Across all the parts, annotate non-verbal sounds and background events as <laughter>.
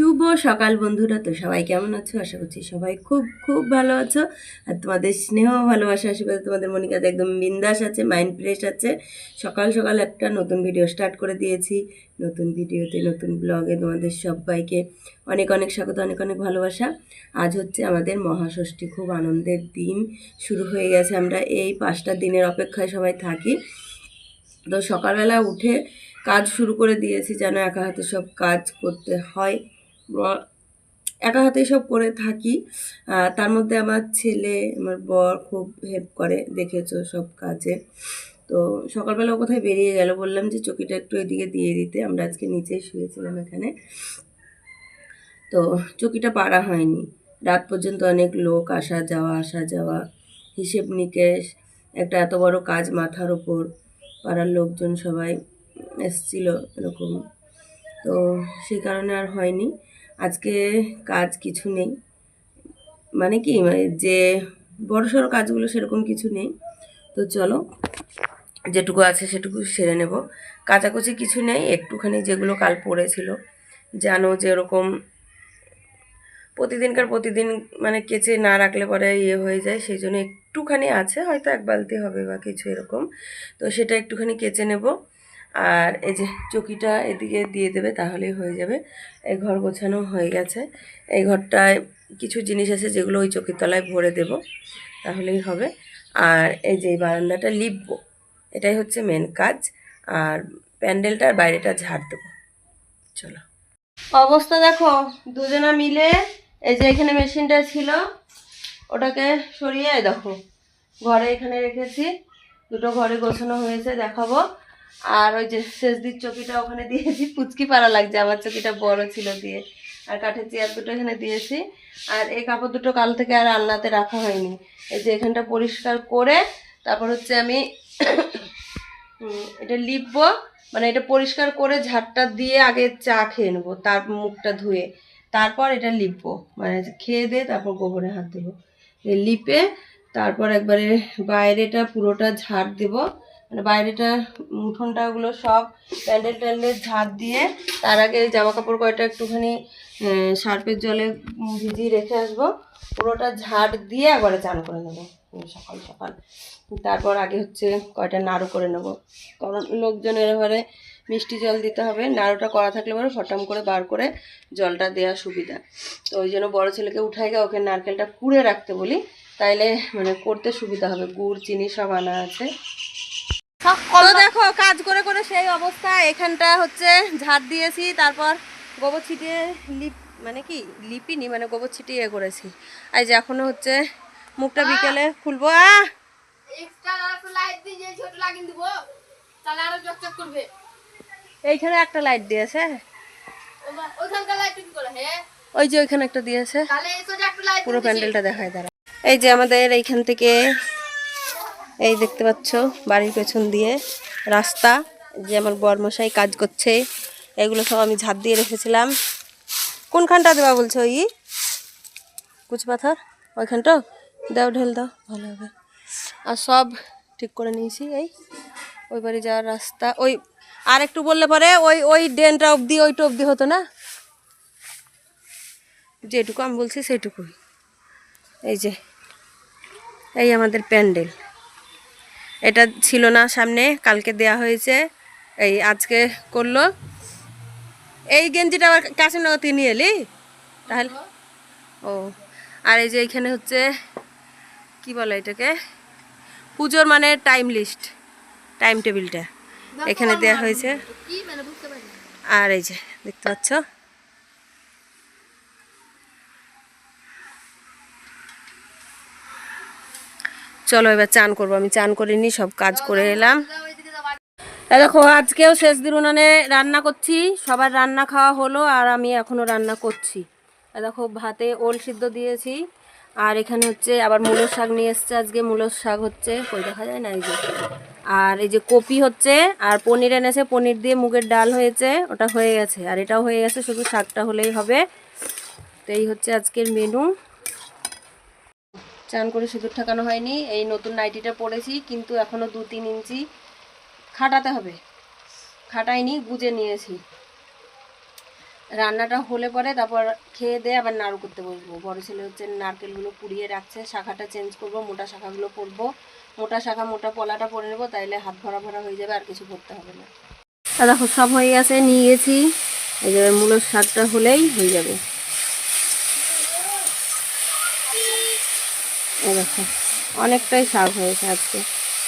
শুভ সকাল বন্ধুরা। তো সবাই কেমন আছো? আশা করছি সবাই খুব খুব ভালো আছো। আর তোমাদের স্নেহ ভালোবাসা, আশীর্বাদে তোমাদের মনিকাতে একদম বিন্দাস আছে মাইন্ড ফ্রেশ আছে। সকাল সকাল একটা নতুন ভিডিও স্টার্ট করে দিয়েছি। নতুন ভিডিওতে নতুন ব্লগে তোমাদের সবাইকে অনেক অনেক স্বাগত, অনেক অনেক ভালোবাসা। আজ হচ্ছে আমাদের মহাষষ্ঠী, খুব আনন্দের দিন শুরু হয়ে গেছে। আমরা এই পাঁচটা দিনের অপেক্ষায় সবাই থাকি। তো সকালবেলা উঠে কাজ শুরু করে দিয়েছি যেন একা হাতে সব কাজ করতে হয়। একা হাতে সব করে থাকি। তার মধ্যে আমার ছেলে, আমার বর খুব হেল্প করে, দেখেছ সব কাজে। তো সকালবেলা কোথায় বেরিয়ে গেল বললাম যে চকিটা একটু এদিকে দিয়ে দিতে, আমরা আজকে নিচেই শুয়েছিলাম এখানে। তো চকিটা পাড়া হয়নি। রাত পর্যন্ত অনেক লোক আসা যাওয়া আসা যাওয়া, হিসেব নিকেশ, একটা এত বড় কাজ মাথার ওপর, পাড়ার লোকজন সবাই এসছিল এরকম। তো সেই কারণে আর হয়নি। আজকে কাজ কিছু নেই। মানে কি মানে যে বড় সড়ো কাজগুলো সেরকম কিছু নেই। তো চলো, যেটুকু আছে সেটুকু সেরে নেব। কাচাকুচি কিছু নেই, একটুখানি যেগুলো কাল পড়েছিল। জানো যে ওরকম প্রতিদিনকার প্রতিদিন মানে কেচে না রাখলে পরে ইয়ে হয়ে যায়, সেই জন্য একটুখানি আছে, হয়তো এক বালতি হবে বা কিছু এরকম। তো সেটা একটুখানি কেচে নেব। আর এই যে চকিটা এদিকে দিয়ে দেবে তাহলেই হয়ে যাবে। এই ঘর গোছানো হয়ে গেছে। এই ঘরটায় কিছু জিনিস আছে যেগুলো ওই চকির তলায় ভরে দেব, তাহলেই হবে। আর এই যে বারান্দাটা লিপবো, এটাই হচ্ছে মেন কাজ। আর প্যান্ডেলটার বাইরেটা ঝাড় দেবো। চলো। অবস্থা দেখো, দুজনা মিলে এই যে এখানে মেশিনটা ছিল, ওটাকে সরিয়ে দেখো, ঘরে এখানে রেখেছি। দুটো ঘরে গোছানো হয়েছে, দেখাবো। আর ওই যে শেষ শেষদির চকিটা ওখানে দিয়েছি। পুচকি পাড়া লাগছে, আমার চকিটা বড় ছিল দিয়ে। আর কাঠের চেয়ার দুটো এখানে দিয়েছি। আর এই কাপড় দুটো কাল থেকে আর আলনাতে রাখা হয়নি। এই যে এখানটা পরিষ্কার করে তারপর হচ্ছে আমি <coughs> এটা লিপবো। মানে এটা পরিষ্কার করে ঝাড়টা দিয়ে আগে চা খেয়ে নেব, তার মুখটা ধুয়ে। তারপর এটা লিপবো। মানে খেয়ে দিয়ে তারপর গোবরে হাত দেবো। লিপে তারপর একবারে বাইরেটা পুরোটা ঝাড় দেব। মানে বাইরেটা উঠোনটা ওগুলো সব প্যান্ডেল ট্যান্ডেল ঝাড় দিয়ে তার আগে জামা কাপড় কয়টা একটুখানি সার্ফের জলে ভিজিয়ে রেখে আসব। পুরোটা ঝাড় দিয়ে একবারে চান করে নেব। সকাল সকাল। তারপর আগে হচ্ছে কয়টা নাড়ু করে নেব। কারণ লোকজনের এবারে মিষ্টি জল দিতে হবে। নাড়ুটা করা থাকলে পরে ফটাম করে বার করে জলটা দেওয়া সুবিধা। তো ওই জন্য বড় ছেলেকে উঠাই গিয়ে ওকে নারকেলটা কুড়ে রাখতে বলি। তাইলে মানে করতে সুবিধা হবে। গুড়, চিনি সব আনা আছে। তো দেখো কাজ করে করে সেই অবস্থা। এখানটা হচ্ছে ঝাড় দিয়েছি তারপর গোবর ছিটিয়ে লিপ মানে কি? লিপিনি মানে গোবর ছিটিয়ে করেছি। এই যে এখনও হচ্ছে মুখটা বিকেলে খুলবো। আহ! আরও এইখানে একটা লাইট দিয়েছে। হ্যাঁ? ওই যে ওইখানে একটা দিয়েছে। পুরো প্যান্ডেলটা দেখায় দাঁড়া এই যে আমাদের এইখান থেকে এই দেখতে পাচ্ছ বাড়ির পেছন দিয়ে রাস্তা, যে আমার বরমশাই কাজ করছে। এগুলো সব আমি ঝাঁপ দিয়ে রেখেছিলাম। কোনখানটা দেওয়া বলছো ওই কুচ পাথর ওইখানটা? দাও, ঢেল দাও, ভালো হবে। আর সব ঠিক করে নিয়েছি এই। ওই বাড়ি যাওয়ার রাস্তা, ওই আর একটু বললে পরে ওই ওই ড্রেনটা অবধি, ওইটা অবধি হতো না? যেটুকু আমি বলছি সেইটুকুই এই যে, এই আমাদের প্যান্ডেল। এটা ছিল না সামনে কালকে দেয়া হয়েছে। এই আজকে করল। এই গেঞ্জিটা আবার কাশিমনগর থেকে নিয়ে এলি? তাহলে ও আর এই যে এইখানে হচ্ছে কি বলে এটাকে? পুজোর মানে টাইম লিস্ট টাইম টেবিলটা এখানে দেয়া হয়েছে। মানে। আর এই যে দেখতে পাচ্ছ? চলো এবার চান করব। আমি চান করে নি সব কাজ করে এলাম। দেখো, আজকেও শেষ দিন উনানে রান্না করছি। সবার রান্না খাওয়া হলো আর আমি এখনও রান্না করছি। দেখো, ভাতে ওল সিদ্ধ দিয়েছি। আর এখানে হচ্ছে আবার মূলোর শাক নিয়ে এসছে আজকে। মূলোর শাক হচ্ছে, কই দেখা যায় না এই যে। আর এই যে কপি হচ্ছে, আর পনির এনেছে। পনির দিয়ে মুগের ডাল হয়েছে, ওটা হয়ে গেছে। আর এটাও হয়ে গেছে, শুধু শাকটা হলেই হবে। তো এই হচ্ছে আজকের মেনু চান করে সিঁদুর ঠেকানো হয়নি। এই নতুন নাইটিটা পরেছি, কিন্তু এখনও দু তিন ইঞ্চি খাটাতে হবে। খাটাইনি, গুজে নিয়েছি। রান্নাটা হলে পরে তারপর খেয়ে দিয়ে আবার নাড়ু করতে বসবো। বড় ছেলে হচ্ছে নারকেলগুলো পুড়িয়ে রাখছে, শাখাটা চেঞ্জ করব, মোটা শাখাগুলো পরবো। মোটা শাখা, মোটা পলাটা পরে নেব, তাইলে হাত ভরা ভরা হয়ে যাবে, আর কিছু করতে হবে না। দেখো, সব হয়ে গেছে নিয়ে গেছি এই যে মূলোর শাকটা হলেই হয়ে যাবে। দেখো, অনেকটাই শাক হয়েছে আজকে।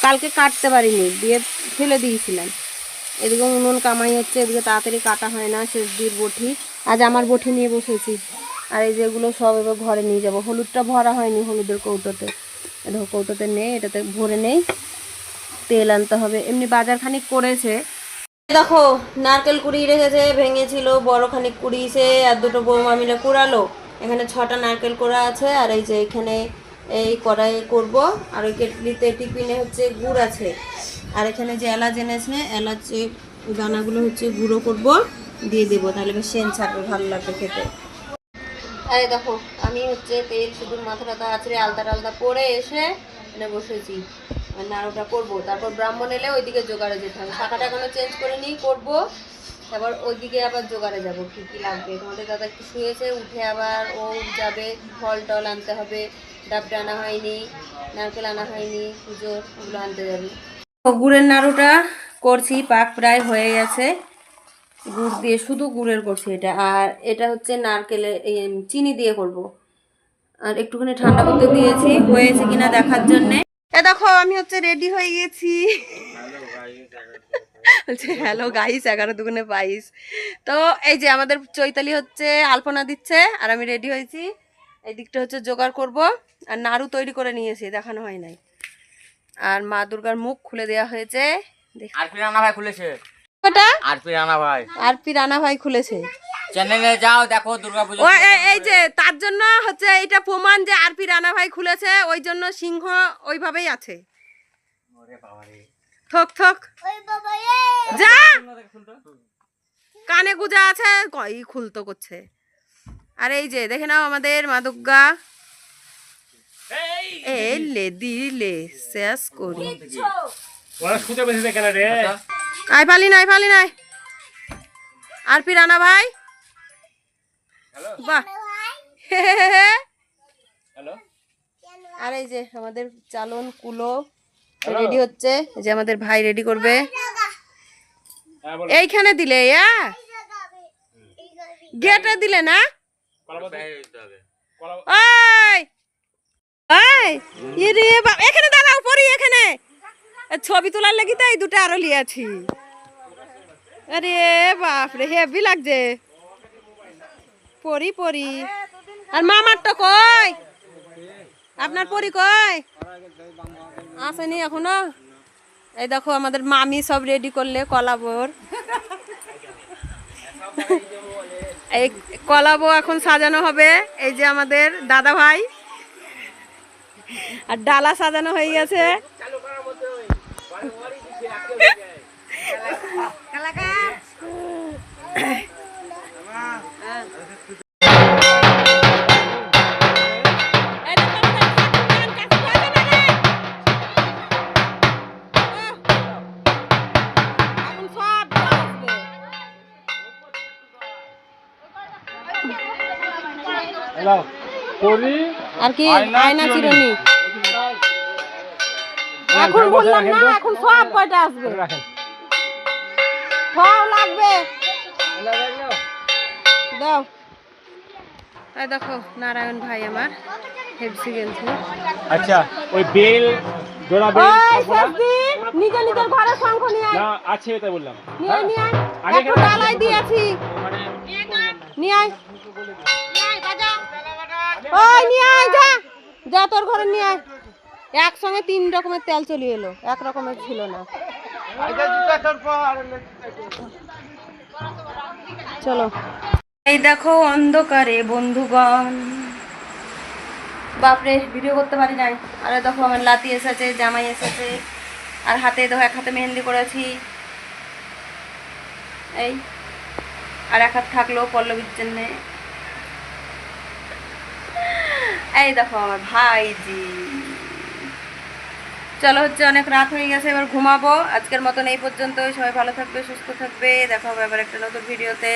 কালকে কাটতে পারিনি, দিয়ে ফেলে দিয়েছিলাম। এদিকে উনুন কামাই হচ্ছে, এদিকে তাড়াতাড়ি কাটা হয় না শেষ দিয়ে বটি। আজ আমার বটি নিয়ে বসেছি। আর এই যেগুলো সব এবার ঘরে নিয়ে যাব। হলুদটা ভরা হয়নি হলুদের কৌটোতে। দেখো, কৌটোতে নেই, এটাতে ভরে নেই। তেল আনতে হবে। এমনি বাজার খানিক করেছে দেখো, নারকেল কুড়িয়ে রেখেছে, ভেঙেছিল বড় খানিক কুড়িয়েছে আর দুটো বৌমা মিলে কুড়ালো। এখানে ছটা নারকেল কোড়া আছে, আর এই যে এখানে এই কড়াই করব। আর ওই কেটলিতে টিফিনে হচ্ছে গুড় আছে। আর এখানে যে এলাচ এনেছে, এলাচ দানাগুলো হচ্ছে গুঁড়ো করব, দিয়ে দেবো। তাহলে বেশ সেন ছাড়বে, ভালো লাগবে খেতে। আরে দেখো, আমি হচ্ছে তেল শুধু মাথা টাথা আছড়ে আলতা টালতা পরে এসে এনে বসেছি। নাড়ুটা করব। তারপর ব্রাহ্মণ এলে ওইদিকে জোগাড়ে যেতে হবে। শাখাটা এখনও চেঞ্জ করে নিই করব। তারপর ওইদিকে আবার জোগাড়ে যাব কী কী লাগবে? তোমাদের দাদা একটু শুয়েছে? উঠে আবার ও যাবে ফল টল আনতে হবে। ডাবটা আনা হয়নি নারকেল আনা হয়নি পুজোর ওগুলো আনতে যাবে। গুড়ের নাড়ুটা করছি পাক প্রায় হয়ে গেছে। গুড় দিয়ে শুধু গুড়ের করছি এটা। আর এটা হচ্ছে নারকেলের এই, চিনি দিয়ে করব। আর একটুখানি ঠান্ডা করতে দিয়েছি হয়েছে কিনা দেখার জন্যে। এ দেখো আমি হচ্ছে রেডি হয়ে গেছি। বলছে হ্যালো গাইস এগারো দুগুনে বাইশ। তো এই যে আমাদের চৈতালি হচ্ছে আলপনা দিচ্ছে আর আমি রেডি হয়েছি। এই দিকটা হচ্ছে জোগাড় করব আর নাড়ু তৈরি করে নিয়েছি দেখানো হয় নাই। আর মা দুর্গার মুখ খুলে দেওয়া হয়েছে। দেখ- আরপি রানা ভাই খুলেছে। ওটা আরপি রানা ভাই। রানা খুলেছে। চ্যানেলে যাও দেখো এই- যে তার জন্য হচ্ছে এটা প্রমাণ যে রানা ভাই খুলেছে ওই জন্য সিংহ ওইভাবেই আছে। থক থক যা! কানে গুজা আছে কই খুলতো করছে? আর এই যে দেখে নাও আমাদের মাদুগ্গা এ লে দিলে শেষ করি। ওরা শুতে বসেছে কেন রে? আই পালি নাই পালি নাই আর পি রানা ভাই? বাহ আর এই যে আমাদের চালন কুলো। রেডি হচ্ছে? যে আমাদের ভাই রেডি করবে। হ্যাঁ এইখানে দিলে ইয়া? গেটে দিলে না? এখানে দাঁড়াও পরি এখানে। ছবি তোলার লাগি তো এই দুটো আরও লিয়াছি আরে বাপ রে হেভি লাগছে। পরি পরি আর মামারটা কই? আপনার পরি কই? আসেনি এখনও। এই দেখো, আমাদের মামি সব রেডি করলে কলাবর এই কলাবো এখন সাজানো হবে, এই যে আমাদের দাদা ভাই আর ডালা সাজানো হয়ে গেছে। আর কি আয়না চিরুনি। এখন বললাম না এখন সব কয়টা আসবে? সব লাগবে। দাও। এই দেখো নারায়ণ ভাই আমার হেডসি গেলছে আচ্ছা ওই বেল জোড়া বেল ওই তারপর- শেষদি নিজে নিজের ঘরে শঙ্খ নিয়ে আয়। না আছে তাই বললাম। নিয়ে নিয়ে আয়। একটু ডালাই দিয়েছি। নিয়ে আয়। যা। যা তোর ঘরে, নিয়ে আয়। একসঙ্গে তিন রকমের তেল চলে এলো। এক রকমের ছিল না। চলো। এই দেখো অন্ধকারে, বন্ধুগণ। বাপরে, ভিডিও করতে পারি নাই। আরে দেখো, আমার লাতি এসেছে, জামাই এসেছে। আর হাতে, দেখো, এক হাতে মেহেন্দি করেছি। এই, আর এক হাত থাকল পল্লবীর জন্যে। এই দেখো আমার ভাইজি চলো হচ্ছে অনেক রাত হয়ে গেছে, এবার ঘুমাবো। আজকের মতন এই পর্যন্ত সবাই ভালো থাকবে, সুস্থ থাকবে। দেখা হবে আবার একটা নতুন ভিডিওতে।